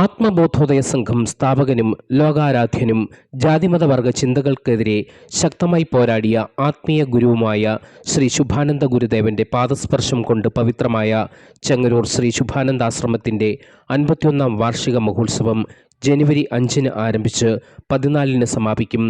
ആത്മബോധോദയ സംഘം സ്ഥാപകനും ലോകാരാധ്യനും ജാതിമതവർഗ ചിന്തകൾക്കെതിരെ ശക്തമായി പോരാടിയ ആത്മീയ ഗുരുവുമായ ശ്രീ ശുഭാനന്ദ ഗുരുദേവന്റെ പാദസ്പർശം കൊണ്ട് പവിത്രമായ ചെങ്ങരൂർ ശ്രീ ശുഭാനന്ദാശ്രമത്തിന്റെ അൻപത്തിയൊന്നാം വാർഷിക മഹോത്സവം ജനുവരി അഞ്ചിന് ആരംഭിച്ച് പതിനാലിന് സമാപിക്കും.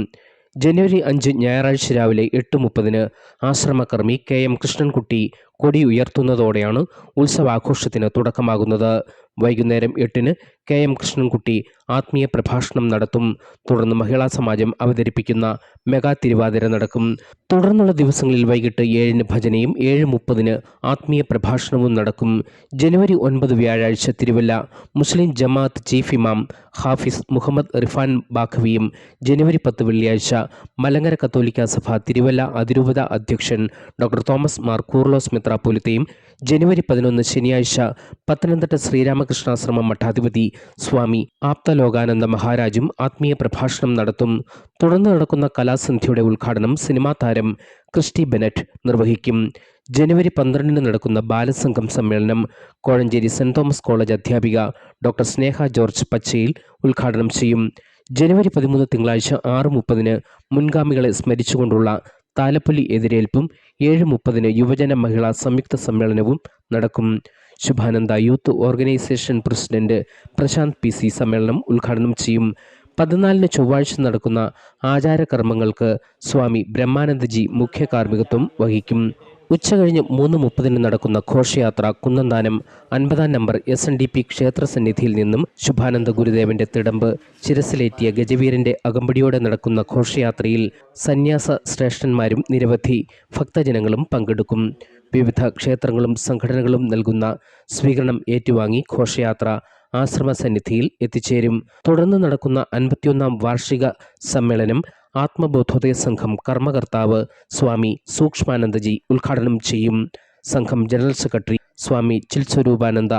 ജനുവരി അഞ്ച് ഞായറാഴ്ച രാവിലെ എട്ട് മുപ്പതിന് ആശ്രമകർമ്മി കെ എം കൃഷ്ണൻകുട്ടി കൊടി ഉയർത്തുന്നതോടെയാണ് ഉത്സവാഘോഷത്തിന് തുടക്കമാകുന്നത്. വൈകുന്നേരം എട്ടിന് കെ എം കൃഷ്ണൻകുട്ടി ആത്മീയ പ്രഭാഷണം നടത്തും. തുടർന്ന് മഹിളാ സമാജം അവതരിപ്പിക്കുന്ന മെഗാ തിരുവാതിര നടക്കും. തുടർന്നുള്ള ദിവസങ്ങളിൽ വൈകിട്ട് ഏഴിന് ഭജനയും ഏഴ് മുപ്പതിന് ആത്മീയ പ്രഭാഷണവും നടക്കും. ജനുവരി ഒൻപത് വ്യാഴാഴ്ച തിരുവല്ല മുസ്ലിം ജമാഅത്ത് ചീഫ് ഇമാം ഹാഫിസ് മുഹമ്മദ് ഇർഫാൻ ബാഖവിയും ജനുവരി പത്ത് വെള്ളിയാഴ്ച മലങ്കര കത്തോലിക്ക സഭ തിരുവല്ല അതിരൂപത അധ്യക്ഷൻ ഡോക്ടർ തോമസ് മാർ കൂർലോസ് മെത്രാപ്പൊലിത്തയും ജനുവരി പതിനൊന്ന് ശനിയാഴ്ച പത്തനംതിട്ട ശ്രീരാമകൃഷ്ണാശ്രമം മഠാധിപതി സ്വാമി ആപ്തലോകാനന്ദ മഹാരാജും ആത്മീയ പ്രഭാഷണം നടത്തും. തുടർന്ന് നടക്കുന്ന കലാസന്ധ്യയുടെ ഉദ്ഘാടനം സിനിമാ താരം ക്രിസ്റ്റി ബെനറ്റ് നിർവഹിക്കും. ജനുവരി പന്ത്രണ്ടിന് നടക്കുന്ന ബാലസംഘം സമ്മേളനം കോഴഞ്ചേരി സെന്റ് തോമസ് കോളേജ് അധ്യാപിക ഡോക്ടർ സ്നേഹ ജോർജ് പച്ചയിൽ ഉദ്ഘാടനം ചെയ്യും. ജനുവരി പതിമൂന്ന് തിങ്കളാഴ്ച ആറ് മുപ്പതിന് മുൻഗാമികളെ സ്മരിച്ചുകൊണ്ടുള്ള താലപ്പൊലി എതിരേൽപ്പും ഏഴ് മുപ്പതിന് യുവജന മഹിളാ സംയുക്ത സമ്മേളനവും നടക്കും. Subhananda youth organisation president Prashanth P C സമ്മേളനം ഉദ്ഘാടനം ചെയ്യും. പതിനാലിന് ചൊവ്വാഴ്ച നടക്കുന്ന ആചാരകർമ്മങ്ങൾക്ക് സ്വാമി ബ്രഹ്മാനന്ദജി മുഖ്യ കാർമ്മികത്വം വഹിക്കും. ഉച്ചകഴിഞ്ഞ് മൂന്ന് മുപ്പതിന് നടക്കുന്ന ഘോഷയാത്ര കുന്നന്താനം അൻപതാം number S N D P ക്ഷേത്രസന്നിധിയിൽ നിന്നും ശുഭാനന്ദ ഗുരുദേവന്റെ തിടമ്പ് ശിരസിലേറ്റിയ ഗജവീരന്റെ അകമ്പടിയോടെ നടക്കുന്ന ഘോഷയാത്രയിൽ സന്യാസ ശ്രേഷ്ഠന്മാരും നിരവധി ഭക്തജനങ്ങളും പങ്കെടുക്കും. വിവിധ ക്ഷേത്രങ്ങളും സംഘടനകളും നൽകുന്ന സ്വീകരണം ഏറ്റുവാങ്ങി ഘോഷയാത്ര ആശ്രമ സന്നിധിയിൽ എത്തിച്ചേരും. തുടർന്ന് നടക്കുന്ന അൻപത്തിയൊന്നാം വാർഷിക സമ്മേളനം ആത്മബോധോദയ സംഘം കർമ്മകർത്താവ് സ്വാമി സൂക്ഷ്മാനന്ദജി ഉദ്ഘാടനം ചെയ്യും. സംഘം ജനറൽ സെക്രട്ടറി സ്വാമി ചിൽസ്വരൂപാനന്ദ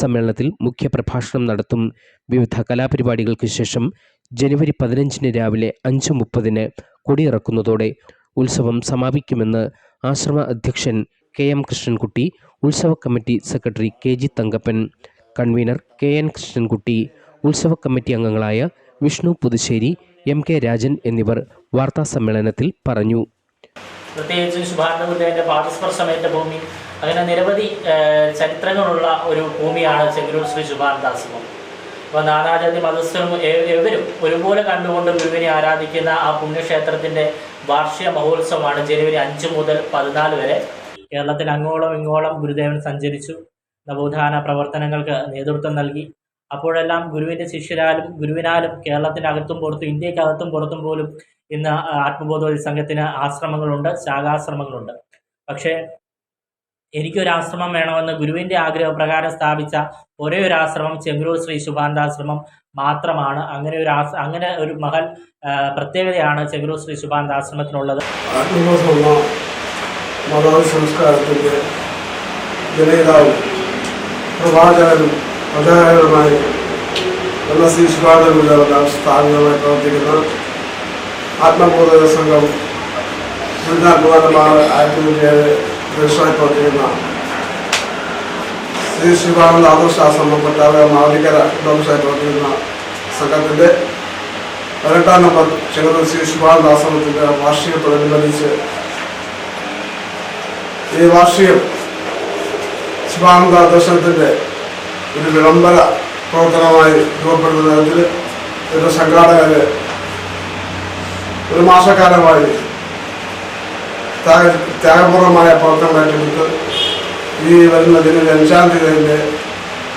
സമ്മേളനത്തിൽ മുഖ്യപ്രഭാഷണം നടത്തും. വിവിധ കലാപരിപാടികൾക്ക് ശേഷം ജനുവരി പതിനഞ്ചിന് രാവിലെ അഞ്ച് മുപ്പതിന് കൊടിയിറക്കുന്നതോടെ ഉത്സവം സമാപിക്കുമെന്ന് ആശ്രമ അധ്യക്ഷൻ കെ എം കൃഷ്ണൻകുട്ടി ഉത്സവ committee secretary K G Thankappan convener K N Krishnankutty ഉത്സവ കമ്മിറ്റി അംഗങ്ങളായ വിഷ്ണു പുതുശ്ശേരി എം കെ രാജൻ എന്നിവർ വാർത്താ സമ്മേളനത്തിൽ പറഞ്ഞു. പ്രത്യേകിച്ച് ശുഭാനന്ദബുദ്ധന്റെ പാദസ്പർശമേറ്റ ഭൂമി അങ്ങനെ നിരവധി ചരിത്രങ്ങളുള്ള ഒരു ഭൂമിയാണ് ചെങ്കരൂർ ശ്രീ സുഭാർദാസ് അപ്പോൾ നാനാജാതി മതസ്ഥരും എവരും ഒരുപോലെ കണ്ടുകൊണ്ട് ഗുരുവിനെ ആരാധിക്കുന്ന ആ പുണ്യക്ഷേത്രത്തിന്റെ വാർഷിക മഹോത്സവമാണ് ജനുവരി അഞ്ച് മുതൽ പതിനാല് വരെ. കേരളത്തിൽ അങ്ങോളം ഇങ്ങോളം ഗുരുദേവൻ സഞ്ചരിച്ചു. നവോത്ഥാന പ്രവർത്തനങ്ങൾക്ക് നേതൃത്വം നൽകി. അപ്പോഴെല്ലാം ഗുരുവിന്റെ ശിഷ്യരാലും ഗുരുവിനാലും കേരളത്തിനകത്തും പുറത്തും ഇന്ത്യക്കകത്തും പുറത്തും പോലും ഇന്ന് ആത്മബോധവതി സംഘത്തിന് ആശ്രമങ്ങളുണ്ട് ശാഖാശ്രമങ്ങളുണ്ട്. പക്ഷേ എനിക്കൊരു ആശ്രമം വേണമെന്ന് ഗുരുവിന്റെ ആഗ്രഹപ്രകാരം സ്ഥാപിച്ച ഒരേ ഒരു ആശ്രമം ചെങ്കുരൂർ ശ്രീ ശുഭാന്താശ്രമം മാത്രമാണ്. അങ്ങനെ ഒരു ആശ്ര അങ്ങനെ ഒരു മഹൽ പ്രത്യേകതയാണ് ചെങ്കുരൂർ ശ്രീ ശുഭാന്താശ്രമത്തിനുള്ളത്. ആത്മബോധമുള്ള മതാതി സംസ്കാരത്തിന്റെ ജനയിതാവും പ്രവാചകനും പ്രചാരകനുമായി എന്ന ശ്രീ ശിവാനന്ദ സ്ഥാപിതമായി പ്രവർത്തിക്കുന്ന ആത്മബോധക സംഘം ദുരിതാത്മകമായ ആയിരത്തി തൊണ്ണൂറ്റിയേഴ് ദിവസമായി പ്രവർത്തിക്കുന്ന ശ്രീ ശിവാനന്ദ ആദർശാശ്രമം പട്ടാള മാവലിക്കര ദിവസമായി പ്രവർത്തിക്കുന്ന സംഘത്തിന്റെ പതിനെട്ടാം നമ്പർ ചെങ്ങന്നൂർ ശ്രീ ശിവാനന്ദ ആശ്രമത്തിന്റെ വാർഷികത്തോടനുബന്ധിച്ച് ഈ വാർഷികം ശിവാനന്ദ ദർശനത്തിന്റെ ഒരു വിളംബര പ്രവർത്തനമായി രൂപപ്പെടുന്ന തരത്തിൽ ഒരു സംഘാടകർ ഒരു മാസക്കാലമായി ത്യാഗ ത്യാഗപൂർവമായ പ്രവർത്തനം ഏറ്റെടുത്ത് ഈ വരുന്ന ദിനം അഞ്ചാം തീയതിന്റെ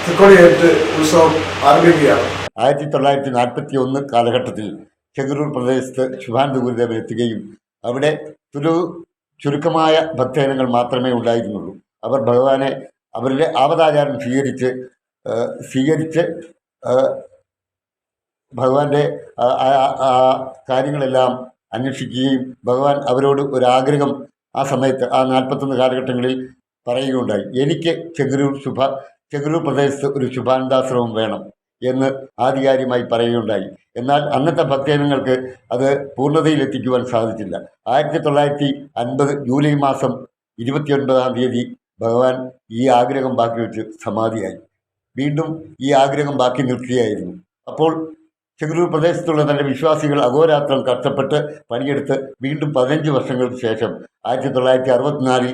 തൃക്കൊടിയേറ്റ് ഉത്സവം ആരംഭിക്കുകയാണ്. ആയിരത്തി തൊള്ളായിരത്തി നാൽപ്പത്തി ഒന്ന് കാലഘട്ടത്തിൽ ചെങ്ങന്നൂർ പ്രദേശത്ത് ശുഭാനന്ദ ഗുരുദേവൻ എത്തുകയും അവിടെ ഒരു ചുരുക്കമായ ഭക്തജനങ്ങൾ മാത്രമേ ഉണ്ടായിരുന്നുള്ളൂ. അവർ ഭഗവാനെ അവരുടെ ആപദാചാരം സ്വീകരിച്ച് സ്വീകരിച്ച് ഭഗവാന്റെ കാര്യങ്ങളെല്ലാം അന്വേഷിക്കുകയും ഭഗവാൻ അവരോട് ഒരാഗ്രഹം ആ സമയത്ത് ആ നാൽപ്പത്തൊന്ന് കാലഘട്ടങ്ങളിൽ പറയുകയുണ്ടായി എനിക്ക് ചെങ്ങന്നൂർ ശുഭ ചെങ്ങന്നൂർ പ്രദേശത്ത് ഒരു ശുഭാനന്ദാശ്രമം വേണം എന്ന് ആധികാരികമായി പറയുകയുണ്ടായി. എന്നാൽ അന്നത്തെ ഭക്തജനങ്ങൾക്ക് അത് പൂർണതയിലെത്തിക്കുവാൻ സാധിച്ചില്ല. ആയിരത്തി തൊള്ളായിരത്തി അൻപത് ജൂലൈ മാസം ഇരുപത്തിയൊൻപതാം തീയതി ഭഗവാൻ ഈ ആഗ്രഹം ബാക്കി വെച്ച് സമാധിയായി. വീണ്ടും ഈ ആഗ്രഹം ബാക്കി നിൽക്കുകയായിരുന്നു. അപ്പോൾ ചെങ്ങന്നൂർ പ്രദേശത്തുള്ള തന്റെ വിശ്വാസികൾ അഹോരാത്രം കഷ്ടപ്പെട്ട് പണിയെടുത്ത് വീണ്ടും പതിനഞ്ച് വർഷങ്ങൾക്ക് ശേഷം ആയിരത്തി തൊള്ളായിരത്തി അറുപത്തിനാലിൽ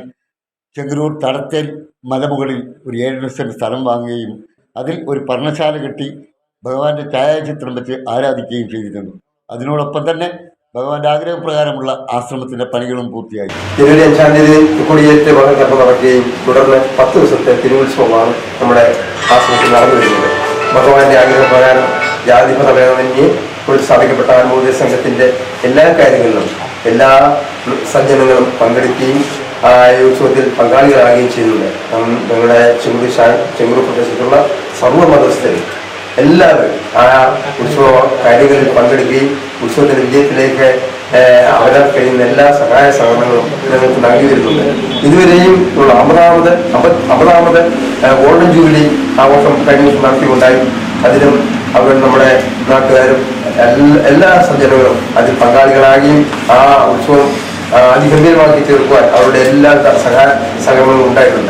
ചെങ്ങന്നൂർ തടത്തേൽ മലമുകളിൽ ഒരു ഏഴര സെന്റ് സ്ഥലം വാങ്ങുകയും അതിൽ ഒരു പർണശാല കെട്ടി ഭഗവാന്റെ ഛായാചിത്രം വെച്ച് ആരാധിക്കുകയും ചെയ്തിരുന്നു. അതിനോടൊപ്പം തന്നെ ഭഗവാന്റെ ആഗ്രഹപ്രകാരമുള്ള ആശ്രമത്തിന്റെ പണികളും പൂർത്തിയായി. ജനുവരി അഞ്ചാം തീയതി കൊടിയേറ്റ് കർമ്മ നടക്കുകയും തുടർന്ന് പത്ത് ദിവസത്തെ തിരുവുത്സവമാണ് നമ്മുടെ ആശ്രമത്തിൽ നടന്നു വരുന്നത് ഭഗവാന്റെ ആഗ്രഹപ്രകാരം ജാതി ഭേദമന്യേ സ്ഥാപിക്കപ്പെട്ട അനുഭൂതി സംഘത്തിന്റെ എല്ലാ കാര്യങ്ങളിലും എല്ലാ സജ്ജനങ്ങളും പങ്കെടുക്കുകയും ആ ഉത്സവത്തിൽ പങ്കാളികളാകുകയും ചെയ്യുന്നുണ്ട് ഞങ്ങളുടെ ചെങ്കുടി ചെങ്കുറു പ്രദേശത്തുള്ള സർവ മതസ്ഥരും എല്ലാവരും ആ ഉത്സവ കാര്യങ്ങളിൽ പങ്കെടുക്കുകയും ഉത്സവത്തിന്റെ വിജയത്തിലേക്ക് അവരാൽ കഴിയുന്ന എല്ലാ സഹായ സഹകരണങ്ങളും ഞങ്ങൾക്ക് നൽകി വരുന്നുണ്ട് ഇതുവരെയും ഉള്ള അമ്പതാമത് അമ്പ- അമ്പതാമത് ഗോൾഡൻ ജൂബിലി ആഘോഷം കഴിഞ്ഞ ദിവസം നടത്തിയുണ്ടായി അതിലും അവർ നമ്മുടെ നാട്ടുകാരും എല്ലാ- സജ്ജനങ്ങളും അതിൽ പങ്കാളികളാകുകയും ആ ഉത്സവം അതിഗംഭീരമാക്കി തീർക്കുവാൻ അവരുടെ എല്ലാ സഹായ സഹകരണങ്ങളും ഉണ്ടായിട്ടുണ്ട്.